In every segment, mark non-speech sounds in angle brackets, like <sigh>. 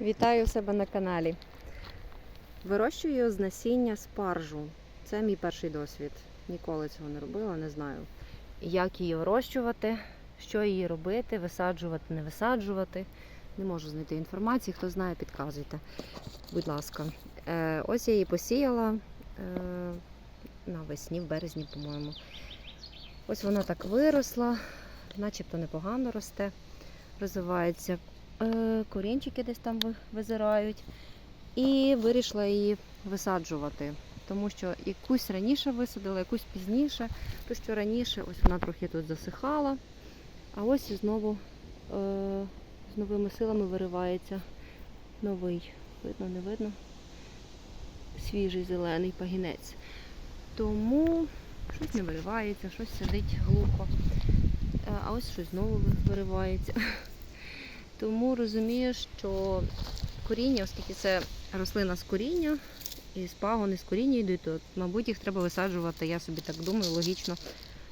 Вітаю себе на каналі. Вирощую з насіння спаржу. Це мій перший досвід. Ніколи цього не робила, не знаю. Як її вирощувати, що її робити, висаджувати, не висаджувати. Не можу знайти інформації. Хто знає, підказуйте. Будь ласка. Е, ось я її посіяла е, навесні, в березні, по-моєму. Ось вона так виросла, начебто непогано росте, розвивається. Е, корінчики десь там визирають. І вирішила її висаджувати, тому що якусь раніше висадила, якусь пізніше. То, що раніше, ось вона трохи тут засихала, а ось знову е, з новими силами виривається новий. Видно, не видно? Свіжий зелений пагінець. Тому щось не виривається, щось сидить глухо. Е, А ось щось знову виривається. <laughs> Тому розумію, що коріння, оскільки це рослина з коріння, і з пагони з коріння йдуть, то, мабуть, їх треба висаджувати, я собі так думаю, логічно,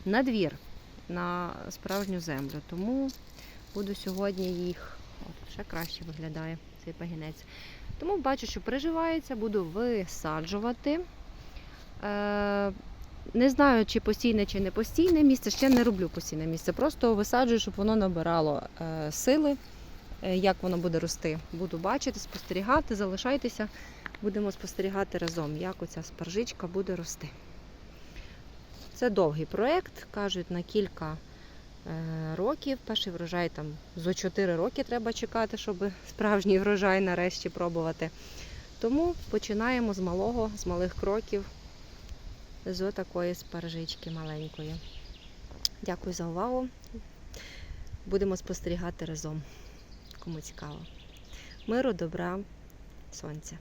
на двір, на справжню землю. Тому буду сьогодні їх, от, ще краще виглядає цей пагінець. Тому бачу, що приживається, буду висаджувати. Е, не знаю, чи постійне, чи не постійне місце. Ще не роблю постійне місце. Просто висаджую, щоб воно набирало е, сили, як воно буде рости. Буду бачити, спостерігати, залишайтеся. Будемо спостерігати разом, як оця спаржичка буде рости. Це довгий проєкт, кажуть, на кілька е, років. Перший врожай там зо 4 роки треба чекати, щоб справжній врожай нарешті пробувати. Тому починаємо з малого, з малих кроків, з такої спаржички маленької. Дякую за увагу. Будемо спостерігати разом. Кому цікаво. Миру, добра, сонця.